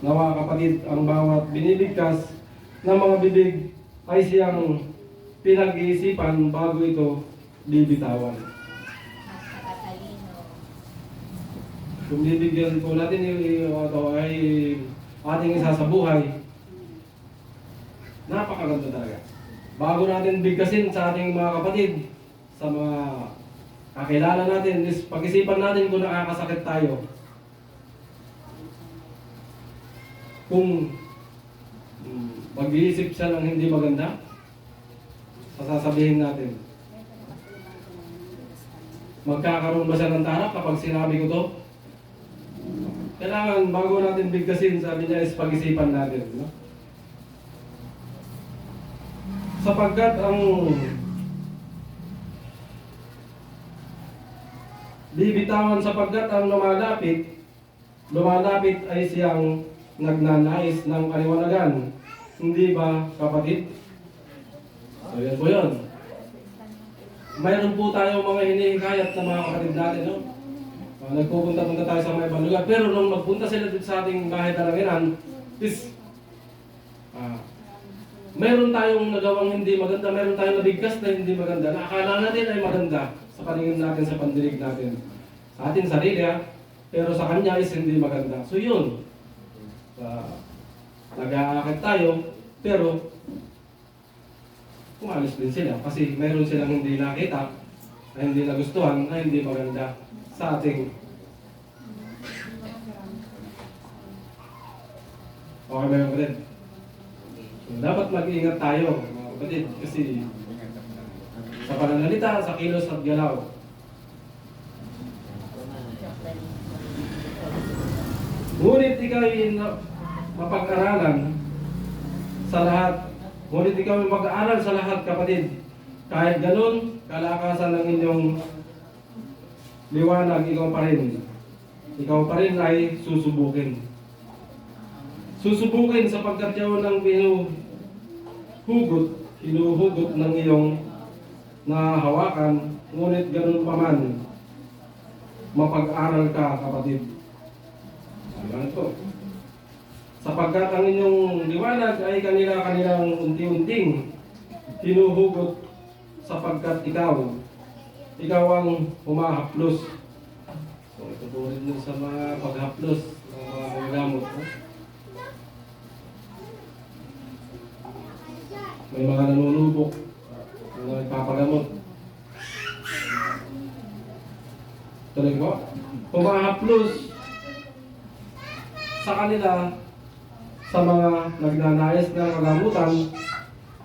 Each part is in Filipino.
Nawa kapatid, ang bawat binibigkas ng mga bibig ay siyang pinag-iisipan bago ito bibitawan. Kung bibigyan po natin yung ito ay ating isa sa buhay, napakaganda talaga. Bago natin bigkasin sa ating mga kapatid, sa mga kakilala natin, is pag-isipan natin kung nakakasakit tayo. Kung mm, mag-iisip siya ng hindi maganda, sasasabihin natin, magkakaroon ba siya ng tarap kapag sinabi ko to? Kailangan bago natin bigkasin, sabi niya is pag-isipan natin. No? Sapagkat ang bibitawan sapagkat ang lumalapit, lumalapit ay siyang nagnanais ng kaliwanagan. Hindi ba kapatid? So yan po yun. Mayroon po tayo mga hinihikayat na mga kapatid natin, no? Uh, nagpupunta-punta tayo sa mga ibang lugar. Pero nung magpunta sila dito sa ating bahay talanginan, is, ah, meron tayong nagawang hindi maganda, meron tayong nabigkas na hindi maganda, na akala natin ay maganda sa paningin natin, sa pandinig natin. Sa ating sarili, ah, pero sa kanya is hindi maganda. So yun, sa nag-aakit tayo, pero umalis din sila kasi meron silang hindi nakita na hindi nagustuhan na hindi maganda sa ating Okay ba yung kapatid? Dapat mag-iingat tayo mga kapatid kasi sa pananalita, sa kilos at galaw. Ngunit ikaw ay mapag-aralan sa lahat. Ngunit ikaw ay mag-aaral sa lahat, kapatid. Kahit ganun, kalakasan ng inyong liwanag, ikaw pa rin. Ikaw pa rin ay susubukin. Susubukin sapagkat yaw ng pinuhugot, hinuhugot ng iyong nahahawakan, ngunit ganun pa man, mapag-aral ka, kapatid. Ayan po. Sapagkat ang inyong liwanag ay kanila kanilang unti-unting hinuhugot sapagkat ikaw, ikaw ang humahaplos. So ito po rin yung sa mga paghaplos ng mga gamot. No? May mga nanunubok, mga nagpapagamot. Tuloy po, humahaplos sa kanila sa mga nagnanais na kagamutan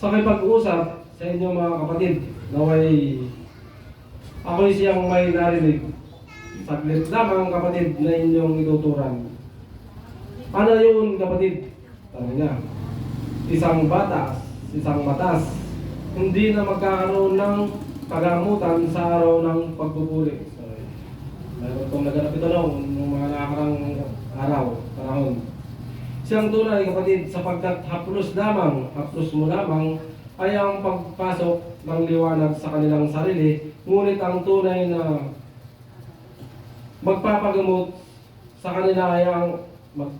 sa pag-uusap sa inyong mga kapatid naway ako'y siyang may narinig. Saglit lamang kapatid na inyong ituturan. Ano yun kapatid? Tanong niya. Isang batas isang batas. Hindi na magkakaroon ng kagamutan sa araw ng pagpupuli. Mayroon pong naganap ito noong nung mga nakakarang araw, panahon. Siyang tunay kapatid sapagkat haplos lamang, haplos mo lamang ay ang pagpasok ng liwanag sa kanilang sarili, ngunit ang tunay na magpapagamot sa kanila ay ang mag,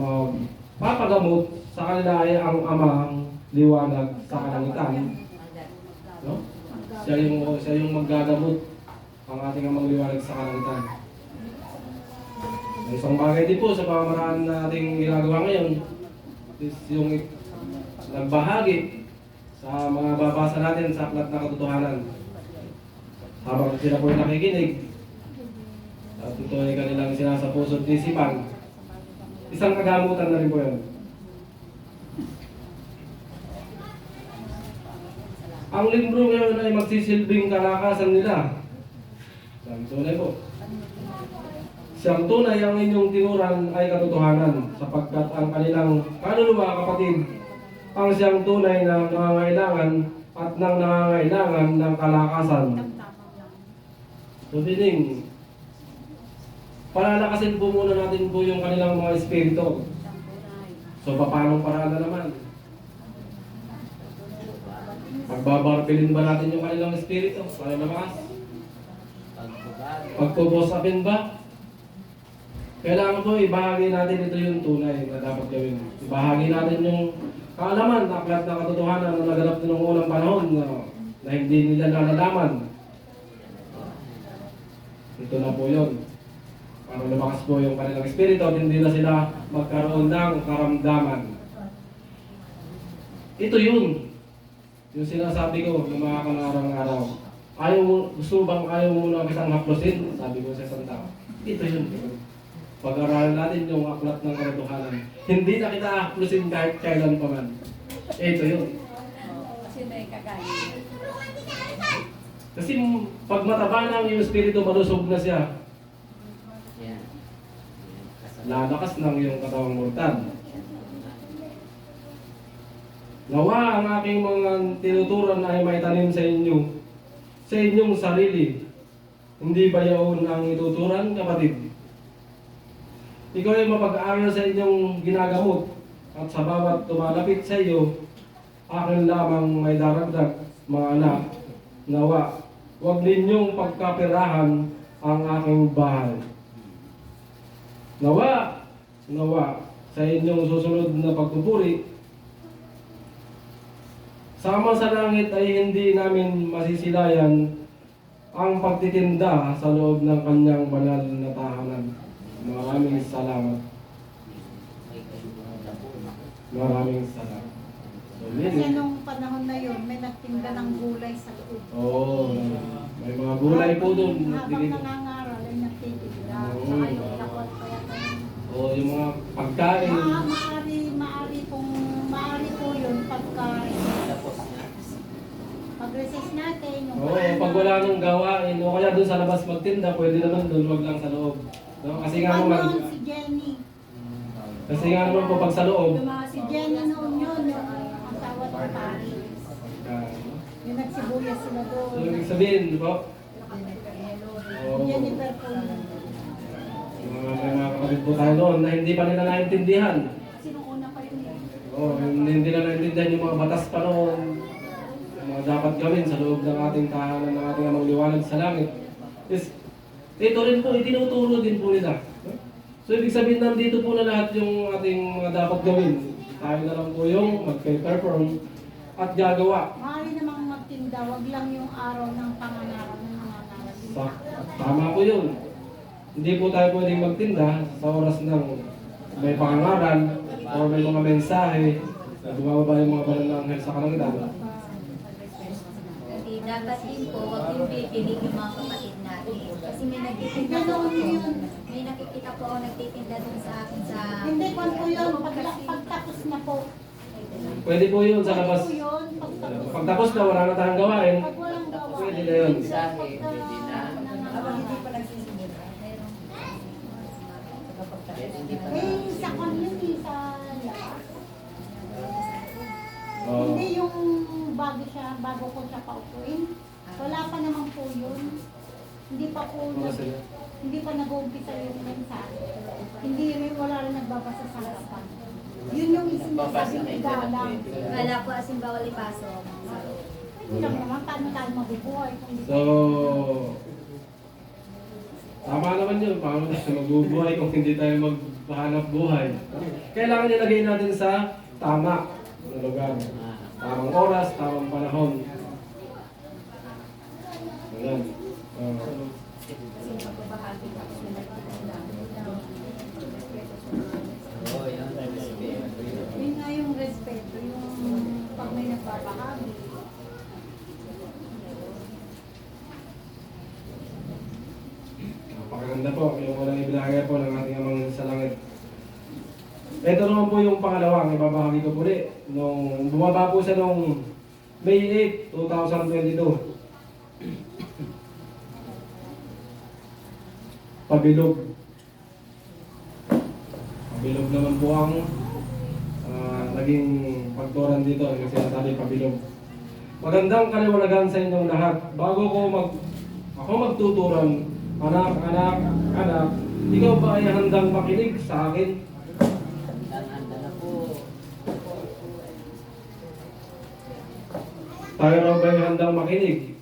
magpapagamot sa kanila ay ang amang liwanag sa kalangitan. No? Siya yung, siya yung maggagamot ang ating amang liwanag sa kalangitan. May isang bagay din po sa pamamaraan na ating ginagawa ngayon is yung nagbahagi sa mga babasa natin sa aklat na katotohanan. Habang sila po nakikinig at ito ay kanilang sinasapuso at isipan, isang kagamutan na rin po yun. Ang libro ngayon ay magsisilbing kalakasan nila. Sabi tunay po. Siyang tunay ang inyong tinuran ay katotohanan sapagkat ang kanilang kaluluwa kapatid ang siyang tunay na nangangailangan at nang nangangailangan ng kalakasan. Meaning, palalakasin po muna natin po yung kanilang mga espiritu. So paano paraan na naman? Pagbabarpilin ba natin yung kanilang espiritu para lumakas? Pagpupos upin ba? Kailangan po ibahagi natin ito yung tunay na dapat gawin. Ibahagi natin yung kaalaman, na katotohanan na naganap noong unang panahon na, na hindi nila nalalaman. Ito na po yun. Para lumakas po yung kanilang espiritu at hindi na sila magkaroon ng karamdaman. Ito yun. Yung sinasabi ko ng mga kanarang araw. Ayaw gusto bang ayaw mo na kitang haplosin? Sabi ko sa Santa. Ito yun. Pag-aralan natin yung aklat ng katotohanan. Hindi na kita haplosin kahit kailan pa man. Ito yun. Kasi may kakain. Kasi pag mataba na ang iyong espiritu, malusog na siya. Yan. Lalakas ng iyong katawang mortal. Nawa ang aking mga tinuturan ay maitanim sa inyo, sa inyong sarili. Hindi ba yaon ang ituturan, kapatid? Ikaw ay mapag-aaral sa inyong ginagamot at sa bawat tumalapit sa iyo, akin lamang may daragdag, mga anak, nawa, huwag ninyong pagkapirahan ang aking bahay. Nawa, nawa, sa inyong susunod na pagpupuri, sama sa langit ay hindi namin masisilayan ang pagtitinda sa loob ng kanyang banal na tahanan. Maraming salamat. Maraming salamat. So, yun. Kasi nung panahon na yun, may nagtinda ng gulay sa loob. Oo, may mga gulay po doon. Habang nangangaral ay nagtitinda. Oo. Saka yung lakot pa yata. Oo, yung mga pagkain. Ma maari, maari pong, maari po yun pagka pag-recess natin. Yung Oo, pag wala nang gawain, o kaya doon sa labas magtinda, pwede naman doon, wag lang sa loob. No? Kasi nga naman, Ano, si Jenny. kasi nga naman po pag sa loob, Yung mga Si Jenny noon yun, yung asawa ng pari. ah, Yung nagsibuyas sila so doon. ibig sabihin, di ba? Oo, Jennifer po yun. yung mga, mga kapatid po tayo noon na hindi pa nila naintindihan. Sino una pa yun eh? Oo, hindi nila naintindihan yung mga batas pa noon. Yung mga dapat gawin sa loob ng ating tahanan, ng ating amang liwanag sa langit. Is, ito rin po, itinuturo din po nila. So, ibig sabihin nandito po na lahat yung ating mga dapat gawin. Tayo na lang po yung mag-perform at gagawa. Maaari namang magtinda, wag lang yung araw ng pangangaral ng nangangaral. Sa, tama po yun. Hindi po tayo pwedeng magtinda sa oras ng may pangangaral o may mga mensahe na bumababa yung mga banal na anghel sa kalangitan. Dapat din po, huwag yung bibilig yung mga kapatid natin. Kasi may nagtitinda po ako. yun. May nakikita po ako nagtitinda dun sa akin sa... Hindi, kung po yun, pag, pagtapos na po. Pwede po yun sa labas. Pwede po yun, pagtapos. Pag tapos na, wala na tayong gawain. Pag walang gawa. Pwede na yun. Mensahe, pwede na. Habang hindi pa nagsisimula. Meron. Eh, sa community, sa labas. Oo. Hindi yung bago siya, bago ko siya paupuin. Wala pa naman po yun. Hindi pa po, Wala nag, hindi pa nag-uumpisa yung mensahe. Hindi rin, wala rin nagbabasa sa harapan. Yun yung na ni. Galang. Kala ko asin bawal ipasok. Ito lang naman, paano tayo mabubuhay kung hindi So, tama naman yun. Paano tayo magbubuhay kung hindi tayo maghanap buhay? Kailangan ilagay natin sa tama na lugar. Tamang oras, tamang panahon. Ayan. Uh. Yun nga yung respeto, yung pag may nagbabahagi. Napakaganda po yung walang ibinahagi po ng ating. Ito naman po yung pangalawang ibabahagi ko po ulit. Nung bumaba po siya nung May 8, 2022. Pabilog. Pabilog naman po ang ah, naging pagturan dito. Yung sinasabi pabilog. Magandang kaliwanagan sa inyong lahat. Bago ko mag ako magtuturan, anak, anak, anak, ikaw ba ay handang makinig sa akin? Tayo raw ba yung handang makinig?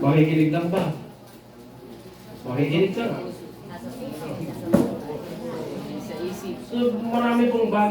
Makikinig lang ba? Makikinig ka. So, marami pong bagay.